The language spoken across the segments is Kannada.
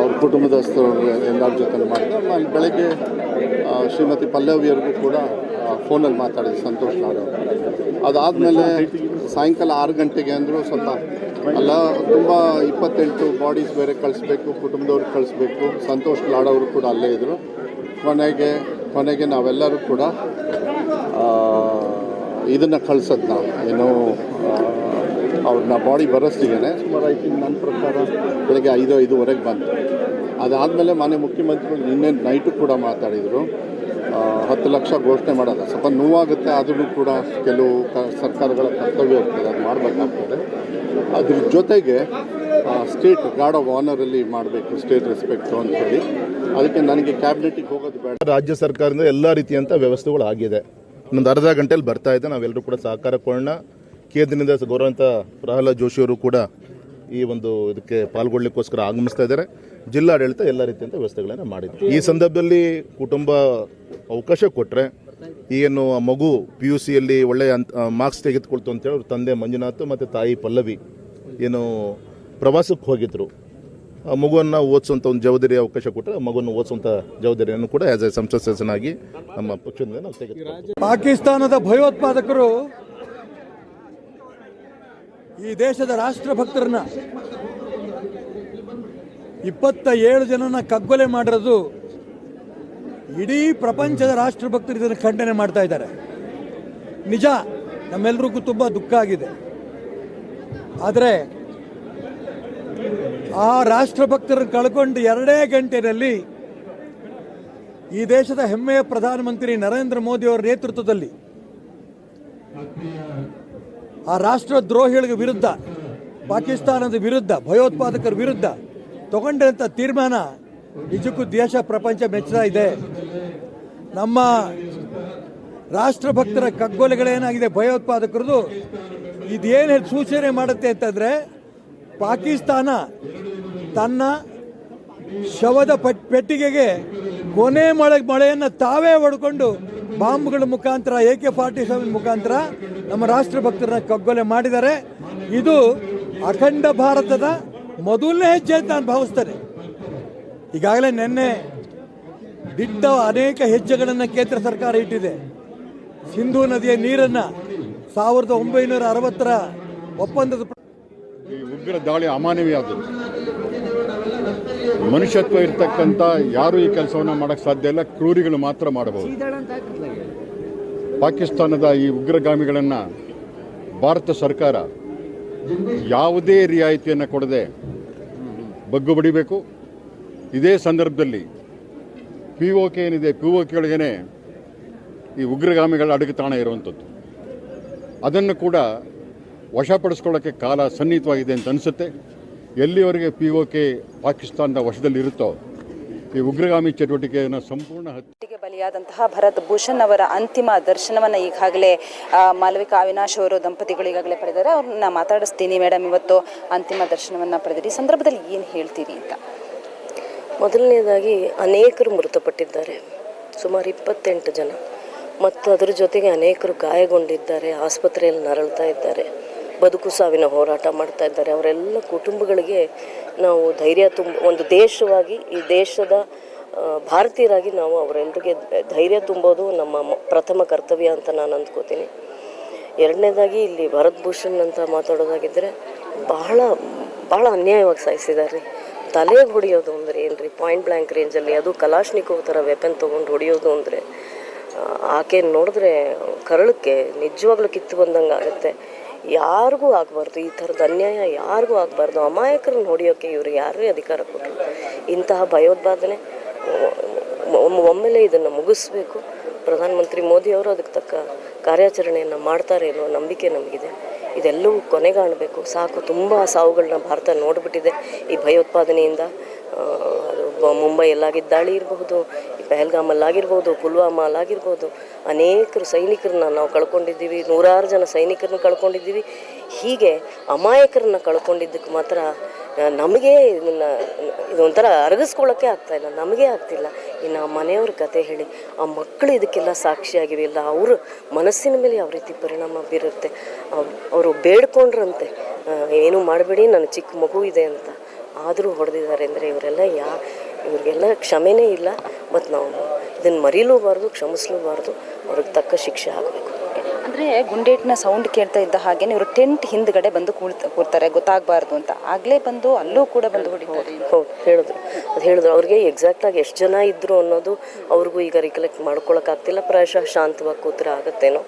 ಅವ್ರ ಕುಟುಂಬದಸ್ಥರು ಎಲ್ಲರ ಜೊತೆ ಮಾಡಿದ್ರು ನಾನು ಬೆಳಗ್ಗೆ ಶ್ರೀಮತಿ ಪಲ್ಲವಿಯವ್ರಿಗೂ ಕೂಡ ಫೋನಲ್ಲಿ ಮಾತಾಡಿದ್ರು ಸಂತೋಷ್ ನಾಡು ಅದಾದಮೇಲೆ ಸಾಯಂಕಾಲ ಆರು ಗಂಟೆಗೆ ಅಂದರು ಸ್ವಲ್ಪ ಅಲ್ಲ, ತುಂಬ ಇಪ್ಪತ್ತೆಂಟು ಬಾಡೀಸ್ ಬೇರೆ ಕಳಿಸ್ಬೇಕು ಕುಟುಂಬದವ್ರಿಗೆ ಕಳಿಸ್ಬೇಕು, ಸಂತೋಷ್ ಲಾಡ್ ಅವರು ಕೂಡ ಅಲ್ಲೇ ಇದ್ದರು ಕೊನೆಗೆ ಕೊನೆಗೆ ನಾವೆಲ್ಲರೂ ಕೂಡ ಇದನ್ನು ಕಳ್ಸೋದು ನಾವು. ಏನು ಅವ್ರನ್ನ ಬಾಡಿ ಬರೋಷ್ಟಿಗೆ ಸುಮಾರು ಐ ನನ್ನ ಪ್ರಕಾರ ಬೆಳಗ್ಗೆ ಐದು ಐದುವರೆಗೆ ಬಂತು. ಅದಾದಮೇಲೆ ಮಾನ್ಯ ಮುಖ್ಯಮಂತ್ರಿಗಳು ನಿನ್ನೆ ನೈಟು ಕೂಡ ಮಾತಾಡಿದರು. ಹತ್ತು ಲಕ್ಷ ಘೋಷಣೆ ಮಾಡೋದು. ಸ್ವಲ್ಪ ನೋವಾಗುತ್ತೆ, ಆದ್ರೂ ಕೂಡ ಕೆಲವು ಕ, ಸರ್ಕಾರಗಳ ಕರ್ತವ್ಯ ಇರ್ತದೆ, ಅದು ಮಾಡಬೇಕಾಗ್ತದೆ. ಅದ್ರ ಜೊತೆಗೆ ಸ್ಟೇಟ್ ಗಾರ್ಡ್ ಆಫ್ ಆನರಲ್ಲಿ ಮಾಡಬೇಕು ಸ್ಟೇಟ್ ರೆಸ್ಪೆಕ್ಟು ಅಂತ ಹೇಳಿ. ಅದಕ್ಕೆ ನನಗೆ ಕ್ಯಾಬಿನೆಟಿಗೆ ಹೋಗೋದು ಬೇಡ. ರಾಜ್ಯ ಸರ್ಕಾರದಿಂದ ಎಲ್ಲ ರೀತಿಯಂಥ ವ್ಯವಸ್ಥೆಗಳು ಆಗಿದೆ. ಇನ್ನೊಂದು ಅರ್ಧ ಗಂಟೆಯಲ್ಲಿ ಬರ್ತಾ ಇದೆ. ನಾವೆಲ್ಲರೂ ಕೂಡ ಸಹಕಾರ ಕೊಡೋಣ. ಕೇಂದ್ರದಿಂದ ಗೌರವಂತ ಪ್ರಹ್ಲಾದ್ ಜೋಶಿಯವರು ಕೂಡ ಈ ಒಂದು ಇದಕ್ಕೆ ಪಾಲ್ಗೊಳ್ಳಿಕ್ಕೋಸ್ಕರ ಆಗಮಿಸ್ತಾ ಇದ್ದಾರೆ. ಜಿಲ್ಲಾಡಳಿತ ಎಲ್ಲ ರೀತಿಯಂಥ ವ್ಯವಸ್ಥೆಗಳನ್ನು ಮಾಡಿದೆ ಈ ಸಂದರ್ಭದಲ್ಲಿ ಕುಟುಂಬ ಅವಕಾಶ ಕೊಟ್ಟರೆ ಏನು ಮಗು ಪಿ ಯು ಸಿಯಲ್ಲಿ ಒಳ್ಳೆಯ ಮಾರ್ಕ್ಸ್ ತೆಗೆದುಕೊಳ್ತು ಅಂತೇಳಿ ಅವ್ರ ತಂದೆ ಮಂಜುನಾಥ್ ಮತ್ತು ತಾಯಿ ಪಲ್ಲವಿ ಏನು ಪ್ರವಾಸಕ್ಕೆ ಹೋಗಿದ್ರು. ಆ ಮಗುವನ್ನು ಓದಿಸುವಂಥ ಒಂದು ಜವಾಬ್ದಾರಿ ಅವಕಾಶ ಕೊಟ್ಟರೆ ಮಗುವನ್ನು ಓದಿಸುವಂಥ ಜವಾಬ್ದಾರಿಯನ್ನು ಕೂಡ ಆ್ಯಸ್ ಎ ಸಂಸತ್ ಸದಸ್ಯನಾಗಿ ನಮ್ಮ ಪಕ್ಷದಿಂದ ನಾವು ತೆಗೆದು ಪಾಕಿಸ್ತಾನದ ಭಯೋತ್ಪಾದಕರು ಈ ದೇಶದ ರಾಷ್ಟ್ರಭಕ್ತರನ್ನ ಇಪ್ಪತ್ತ ಏಳು ಜನನ ಕಗ್ಗೊಲೆ ಮಾಡಿರೋದು ಇಡೀ ಪ್ರಪಂಚದ ರಾಷ್ಟ್ರಭಕ್ತರು ಇದನ್ನು ಖಂಡನೆ ಮಾಡ್ತಾ ಇದ್ದಾರೆ. ನಿಜ, ನಮ್ಮೆಲ್ರಿಗೂ ತುಂಬ ದುಃಖ ಆಗಿದೆ. ಆದರೆ ಆ ರಾಷ್ಟ್ರಭಕ್ತರನ್ನು ಕಳ್ಕೊಂಡು ಎರಡೇ ಗಂಟೆಯಲ್ಲಿ ಈ ದೇಶದ ಹೆಮ್ಮೆಯ ಪ್ರಧಾನಮಂತ್ರಿ ನರೇಂದ್ರ ಮೋದಿ ಅವರ ನೇತೃತ್ವದಲ್ಲಿ ಆ ರಾಷ್ಟ್ರದ್ರೋಹಿಗಳ ವಿರುದ್ಧ, ಪಾಕಿಸ್ತಾನದ ವಿರುದ್ಧ, ಭಯೋತ್ಪಾದಕರ ವಿರುದ್ಧ ತಗೊಂಡಂಥ ತೀರ್ಮಾನ ನಿಜಕ್ಕೂ ದೇಶ ಪ್ರಪಂಚ ಮೆಚ್ಚುತ್ತಾ ಇದೆ. ನಮ್ಮ ರಾಷ್ಟ್ರಭಕ್ತರ ಕಗ್ಗೊಲೆಗಳೇನಾಗಿದೆ ಭಯೋತ್ಪಾದಕರದು? ಇದೇನು ಸೂಚನೆ ಮಾಡುತ್ತೆ ಅಂತಂದರೆ, ಪಾಕಿಸ್ತಾನ ತನ್ನ ಶವದ ಪಟ್, ಪೆಟ್ಟಿಗೆಗೆ ಕೊನೆ ಮಳೆ, ಮಳೆಯನ್ನು ತಾವೇ ಹೊಡ್ಕೊಂಡು ಬಾಂಬ್ಗಳ ಮುಖಾಂತರ, ಎ ಕೆ ಫಾರ್ಟಿ ಸೆವೆನ್ ಮುಖಾಂತರ ನಮ್ಮ ರಾಷ್ಟ್ರ ಭಕ್ತರನ್ನ ಕಗ್ಗೊಲೆ ಮಾಡಿದ್ದಾರೆ. ಇದು ಅಖಂಡ ಭಾರತದ ಮೊದಲನೇ ಹೆಜ್ಜೆ ಅಂತ ನಾನು ಭಾವಿಸ್ತೇನೆ. ಈಗಾಗಲೇ ನಿನ್ನೆ ದಿಟ್ಟ ಅನೇಕ ಹೆಜ್ಜೆಗಳನ್ನು ಕೇಂದ್ರ ಸರ್ಕಾರ ಇಟ್ಟಿದೆ. ಸಿಂಧೂ ನದಿಯ ನೀರನ್ನು ಸಾವಿರದ ಒಂಬೈನೂರ ಅರವತ್ತರ ಒಪ್ಪಂದದ ಉಗ್ರ ದಾಳಿ ಅಮಾನವೀಯಾದ ಮನುಷ್ಯತ್ವ ಇರ್ತಕ್ಕಂಥ ಯಾರು ಈ ಕೆಲಸವನ್ನು ಮಾಡಕ್ಕೆ ಸಾಧ್ಯ ಇಲ್ಲ. ಕ್ರೂರಿಗಳು ಮಾತ್ರ ಮಾಡಬಹುದು. ಪಾಕಿಸ್ತಾನದ ಈ ಉಗ್ರಗಾಮಿಗಳನ್ನು ಭಾರತ ಸರ್ಕಾರ ಯಾವುದೇ ರಿಯಾಯಿತಿಯನ್ನು ಕೊಡದೆ ಬಗ್ಗು ಬಡಿಬೇಕು. ಇದೇ ಸಂದರ್ಭದಲ್ಲಿ ಪಿ ಓ ಕೆ ಏನಿದೆ ಪಿ ಒ ಕೆಳಗೇನೆ ಈ ಉಗ್ರಗಾಮಿಗಳ ಅಡಗುತಾಣ ಇರುವಂಥದ್ದು ಅದನ್ನು ಕೂಡ ವಶಪಡಿಸ್ಕೊಳ್ಳೋಕ್ಕೆ ಕಾಲ ಸನ್ನಿಹಿತವಾಗಿದೆ ಅಂತ ಅನಿಸುತ್ತೆ. ಎಲ್ಲಿವರೆಗೆ ಪಿ ಓ ಕೆ ಪಾಕಿಸ್ತಾನದ ವಶದಲ್ಲಿರುತ್ತೋ ಈ ಉಗ್ರಗಾಮಿ ಚಟುವಟಿಕೆಯನ್ನು ಸಂಪೂರ್ಣ ಹತ್ಯೆ ಬಲಿಯಾದಂತಹ ಭರತ್ ಭೂಷಣ್ ಅವರ ಅಂತಿಮ ದರ್ಶನವನ್ನ ಈಗಾಗಲೇ ಮಾಲವಿಕಾ ಅವಿನಾಶ್ ಅವರು ದಂಪತಿಗಳು ಈಗಾಗಲೇ ಪಡೆದಾರೆ ಅವ್ರನ್ನ ಮಾತಾಡಿಸ್ತೀನಿ ಮೇಡಮ್. ಇವತ್ತು ಅಂತಿಮ ದರ್ಶನವನ್ನ ಪಡೆದಿರಿ. ಸಂದರ್ಭದಲ್ಲಿ ಏನು ಹೇಳ್ತೀರಿ ಅಂತ? ಮೊದಲನೇದಾಗಿ ಅನೇಕರು ಮೃತಪಟ್ಟಿದ್ದಾರೆ. ಸುಮಾರು ಇಪ್ಪತ್ತೆಂಟು ಜನ. ಮತ್ತು ಅದರ ಜೊತೆಗೆ ಅನೇಕರು ಗಾಯಗೊಂಡಿದ್ದಾರೆ. ಆಸ್ಪತ್ರೆಯಲ್ಲಿ ನರಳ್ತಾ ಇದ್ದಾರೆ. ಬದುಕು ಸಾವಿನ ಹೋರಾಟ ಮಾಡ್ತಾ ಇದ್ದಾರೆ. ಅವರೆಲ್ಲ ಕುಟುಂಬಗಳಿಗೆ ನಾವು ಧೈರ್ಯ ತುಂಬ, ಒಂದು ದೇಶವಾಗಿ ಈ ದೇಶದ ಭಾರತೀಯರಾಗಿ ನಾವು ಅವರೆಲ್ಲರಿಗೆ ಧೈರ್ಯ ತುಂಬೋದು ನಮ್ಮ ಪ್ರಥಮ ಕರ್ತವ್ಯ ಅಂತ ನಾನು ಅಂದ್ಕೋತೀನಿ. ಎರಡನೇದಾಗಿ ಇಲ್ಲಿ ಭರತ್ ಭೂಷಣ್ ಅಂತ ಮಾತಾಡೋದಾಗಿದ್ದರೆ ಬಹಳ ಬಹಳ ಅನ್ಯಾಯವಾಗಿ ಸಾಯಿಸಿದ್ದಾರೆ. ರೀ ತಲೆಗೆ ಹೊಡೆಯೋದು ಅಂದರೆ ಏನು ರೀ ಪಾಯಿಂಟ್ ಬ್ಲ್ಯಾಂಕ್ ರೇಂಜಲ್ಲಿ ಅದು ಕಲಾಶ್ನಿಕೋವ್ ಥರ ವೆಪನ್ ತೊಗೊಂಡು ಹೊಡೆಯೋದು ಅಂದರೆ ಆಕೆ ನೋಡಿದ್ರೆ ಕರಳಕ್ಕೆ, ನಿಜವಾಗ್ಲೂ ಕಿತ್ತು ಬಂದಂಗೆ ಆಗುತ್ತೆ. ಯಾರಿಗೂ ಆಗಬಾರ್ದು, ಈ ಥರದ ಅನ್ಯಾಯ ಯಾರಿಗೂ ಆಗಬಾರ್ದು. ಅಮಾಯಕರನ್ನ ಹೊಡೆಯೋಕ್ಕೆ ಇವರು ಯಾರೇ ಅಧಿಕಾರ ಕೊಟ್ಟರು ಇಂತಹ ಭಯೋತ್ಪಾದನೆ ಒಮ್ಮೆಲೆ ಇದನ್ನು ಮುಗಿಸ್ಬೇಕು. ಪ್ರಧಾನಮಂತ್ರಿ ಮೋದಿಯವರು ಅದಕ್ಕೆ ತಕ್ಕ ಕಾರ್ಯಾಚರಣೆಯನ್ನು ಮಾಡ್ತಾರೆ ಅನ್ನೋ ನಂಬಿಕೆ ನಮಗಿದೆ. ಇದೆಲ್ಲವೂ ಕೊನೆಗಾಣಬೇಕು. ಸಾಕು, ತುಂಬ ಸಾವುಗಳನ್ನ ಭಾರತ ನೋಡಿಬಿಟ್ಟಿದೆ. ಈ ಭಯೋತ್ಪಾದನೆಯಿಂದ ಅದು ಮುಂಬೈಯಲ್ಲಾಗಿದ್ದ ದಾಳಿ ಇರಬಹುದು ಪಹಲ್ಗಾಮಲ್ಲಾಗಿರ್ಬೋದು ಪುಲ್ವಾಮಲ್ಲಾಗಿರ್ಬೋದು ಅನೇಕರು ಸೈನಿಕರನ್ನ ನಾವು ಕಳ್ಕೊಂಡಿದ್ದೀವಿ. ನೂರಾರು ಜನ ಸೈನಿಕರನ್ನ ಕಳ್ಕೊಂಡಿದ್ದೀವಿ. ಹೀಗೆ ಅಮಾಯಕರನ್ನ ಕಳ್ಕೊಂಡಿದ್ದಕ್ಕೆ ಮಾತ್ರ ನಮಗೆ ಇದನ್ನ ಇದೊಂಥರ ಅರಗಿಸ್ಕೊಳ್ಳೋಕ್ಕೆ ಆಗ್ತಾ ಇಲ್ಲ, ನಮಗೆ ಆಗ್ತಿಲ್ಲ. ಇನ್ನು ಆ ಮನೆಯವ್ರ ಕತೆ ಹೇಳಿ, ಆ ಮಕ್ಕಳು ಇದಕ್ಕೆಲ್ಲ ಸಾಕ್ಷಿಯಾಗಿವೆ ಇಲ್ಲ, ಅವರು ಮನಸ್ಸಿನ ಮೇಲೆ ಯಾವ ರೀತಿ ಪರಿಣಾಮ ಬೀರುತ್ತೆ ಅವರು ಬೇಡ್ಕೊಂಡ್ರಂತೆ. ಏನು ಮಾಡಬೇಡಿ, ನನ್ನ ಚಿಕ್ಕ ಮಗು ಇದೆ ಅಂತ ಆದರೂ ಹೊಡೆದಿದ್ದಾರೆ ಅಂದರೆ ಇವರೆಲ್ಲ ಯಾ, ಇವ್ರಿಗೆಲ್ಲ ಕ್ಷಮೆನೇ ಇಲ್ಲ. ಮತ್ತು ನಾವು ಇದನ್ನು ಮರೀಲೂಬಾರ್ದು, ಕ್ಷಮಿಸ್ಲೂಬಾರ್ದು, ಅವ್ರಿಗೆ ತಕ್ಕ ಶಿಕ್ಷೆ ಆಗಬೇಕು. ಅಂದ್ರೆ ಗುಂಡೇಟ್ನ ಸೌಂಡ್ ಕೇಳ್ತಾ ಇದ್ದ ಹಾಗೆ ಇವರು ಟೆಂಟ್ ಹಿಂದ್ಗಡೆ ಬಂದು ಕೂಳ್ತ ಕೂರ್ತಾರೆ. ಗೊತ್ತಾಗಬಾರ್ದು ಅಂತ. ಆಗ್ಲೇ ಬಂದು ಅಲ್ಲೂ ಕೂಡ ಬಂದು ಹೊಡಿತಾರೆ. ಹೌದು ಹೇಳಿದ್ರು. ಅದು ಹೇಳಿದ್ರು. ಅವ್ರಿಗೆ ಎಕ್ಸಾಕ್ಟಾಗಿ ಎಷ್ಟು ಜನ ಇದ್ದರು ಅನ್ನೋದು ಅವ್ರಿಗೂ ಈಗ ರಿಕಲೆಕ್ಟ್ ಮಾಡ್ಕೊಳಕ್ಕಾಗ್ತಿಲ್ಲ. ಪ್ರಾಯಶಃ ಶಾಂತವಾಗಿ ಕೂತ್ರೆ ಆಗುತ್ತೇನೋ.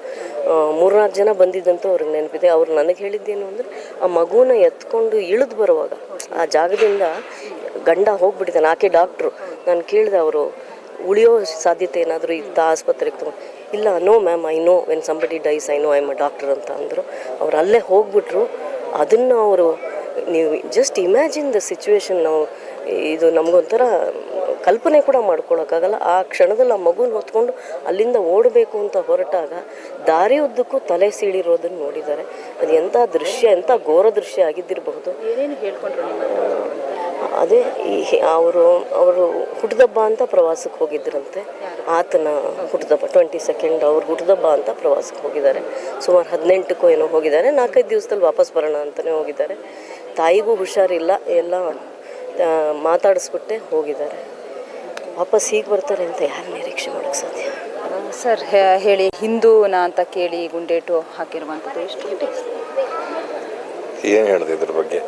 ಮೂರ್ನಾಲ್ಕು ಜನ ಬಂದಿದ್ದಂತೂ ಅವ್ರಿಗೆ ನೆನಪಿದೆ. ಅವ್ರು ನನಗೆ ಹೇಳಿದ್ದೇನು ಅಂದರೆ ಆ ಮಗುನ ಎತ್ಕೊಂಡು ಇಳಿದು ಬರುವಾಗ ಆ ಜಾಗದಿಂದ ಗಂಡ ಹೋಗ್ಬಿಟ್ಟಿದ್ದಾನೆ. ಆಕೆ ಡಾಕ್ಟ್ರು ನಾನು ಕೇಳಿದೆ ಅವರು ಉಳಿಯೋ ಸಾಧ್ಯತೆ ಏನಾದರೂ ಇತ್ತ? ಆಸ್ಪತ್ರೆಗೆ ತಗೊಂಡು ಇಲ್ಲ no ma'am I know when somebody dies I know I am a doctor ಅಂತ ಅಂದರು. ಅವ್ರು ಅಲ್ಲೇ ಹೋಗ್ಬಿಟ್ರು. ಅದನ್ನು ಅವರು, ನೀವು ಜಸ್ಟ್ ಇಮ್ಯಾಜಿನ್ ದ ಸಿಚುವೇಶನ್ ನಾವು, ಇದು ನಮಗೊಂಥರ ಕಲ್ಪನೆ ಕೂಡ ಮಾಡ್ಕೊಳ್ಳೋಕ್ಕಾಗಲ್ಲ ಆ ಕ್ಷಣದಲ್ಲಿ ಆ ಮಗುನ ಹೊತ್ಕೊಂಡು ಅಲ್ಲಿಂದ ಓಡಬೇಕು ಅಂತ ಹೊರಟಾಗ ದಾರಿ ಉದ್ದಕ್ಕೂ ತಲೆ ಸೀಳಿರೋದನ್ನು ನೋಡಿದ್ದಾರೆ. ಅದು ಎಂಥ ದೃಶ್ಯ ಎಂಥ ಘೋರ ದೃಶ್ಯ ಆಗಿದ್ದಿರಬಹುದು. ಏನೇನು ಹೇಳ್ಕೊಂಡ್ರು ಅದೇ ಈ ಅವರು ಅವರು ಹುಟ್ಟದಬ್ಬ ಅಂತ ಪ್ರವಾಸಕ್ಕೆ ಹೋಗಿದ್ದರಂತೆ ಆತನ ಹುಟ್ಟದಬ್ಬ ಟ್ವೆಂಟಿ ಸೆಕೆಂಡ್ ಅವ್ರ ಹುಟ್ಟದಬ್ಬ ಅಂತ ಪ್ರವಾಸಕ್ಕೆ ಹೋಗಿದ್ದಾರೆ. ಸುಮಾರು ಹದಿನೆಂಟಕ್ಕೂ ಏನೋ ಹೋಗಿದ್ದಾರೆ. ನಾಲ್ಕೈದು ದಿವಸದಲ್ಲಿ ವಾಪಸ್ ಬರೋಣ ಅಂತಲೇ ಹೋಗಿದ್ದಾರೆ. ತಾಯಿಗೂ ಹುಷಾರಿಲ್ಲ. ಎಲ್ಲ ಮಾತಾಡಿಸ್ಬಿಟ್ಟೆ ಹೋಗಿದ್ದಾರೆ. ವಾಪಸ್ ಹೀಗೆ ಬರ್ತಾರೆ ಅಂತ ಯಾರು ನಿರೀಕ್ಷೆ ಮಾಡೋಕ್ಕೆ ಸಾಧ್ಯ? ಸರ್ ಹೇಳಿ ಹಿಂದೂನ ಅಂತ ಕೇಳಿ ಗುಂಡೇಟು ಹಾಕಿರುವಂಥದ್ದು ಎಷ್ಟು ಏನು ಹೇಳಿದೆ ಇದ್ರ ಬಗ್ಗೆ?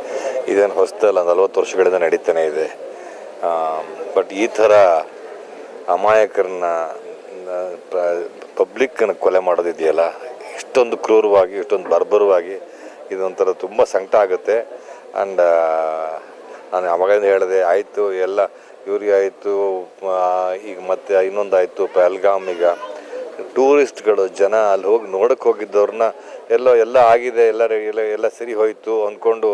ಇದೇನು ಹೊಸದಲ್ಲ ನಲ್ವತ್ತು ವರ್ಷಗಳಿಂದ ನಡೀತಾನೆ ಇದೆ. ಬಟ್ ಈ ಥರ ಅಮಾಯಕರನ್ನ ಪಬ್ಲಿಕ್ಕನ್ನು ಕೊಲೆ ಮಾಡೋದಿದೆಯಲ್ಲ ಇಷ್ಟೊಂದು ಕ್ರೂರವಾಗಿ ಇಷ್ಟೊಂದು ಬರ್ಬರವಾಗಿ ಇದೊಂಥರ ತುಂಬ ಸಂಕಟ ಆಗುತ್ತೆ. ಆ್ಯಂಡ್ ನಾನು ಅವಾಗಿಂದ ಹೇಳಿದೆ, ಆಯಿತು, ಎಲ್ಲ ಇವ್ರಿಗೆ ಆಯಿತು ಈಗ ಮತ್ತೆ ಇನ್ನೊಂದು ಆಯಿತು ಪಹಲ್ಗಾಮ್ ಈಗ. ಟೂರಿಸ್ಟ್ಗಳು ಜನ ಅಲ್ಲಿ ಹೋಗಿ ನೋಡಕ್ಕೆ ಹೋಗಿದ್ದವ್ರನ್ನ ಎಲ್ಲೋ ಎಲ್ಲ ಆಗಿದೆ, ಎಲ್ಲ ಎಲ್ಲ ಸರಿ ಹೋಯಿತು ಅಂದ್ಕೊಂಡು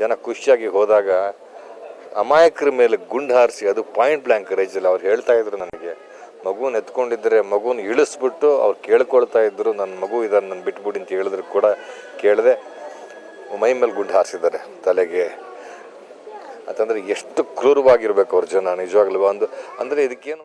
ಜನ ಖುಷಿಯಾಗಿ ಹೋದಾಗ ಅಮಾಯಕರ ಮೇಲೆ ಗುಂಡು ಹಾರಿಸಿ ಅದು ಪಾಯಿಂಟ್ ಬ್ಲ್ಯಾಂಕ್ ರೇಜಲ್ಲಿ ಅವ್ರು ಹೇಳ್ತಾ ಇದ್ರು ನನಗೆ. ಮಗುನ ಎತ್ಕೊಂಡಿದ್ರೆ ಮಗುನ ಇಳಿಸ್ಬಿಟ್ಟು ಅವ್ರು ಕೇಳ್ಕೊಳ್ತಾ ಇದ್ರು, ನನ್ನ ಮಗು ಇದನ್ನು ನಾನು ಬಿಟ್ಬಿಡಿ ಅಂತ ಹೇಳಿದ್ರು ಕೂಡ ಕೇಳಿದೆ, ಮೈ ಮೇಲೆ ಗುಂಡು ಹಾರಿಸಿದ್ದಾರೆ ತಲೆಗೆ. ಅಂತಂದ್ರೆ ಎಷ್ಟು ಕ್ರೂರವಾಗಿರ್ಬೇಕು ಅವ್ರ ಜನ, ನಿಜವಾಗ್ಲೂ. ಒಂದು, ಅಂದರೆ ಇದಕ್ಕೇನು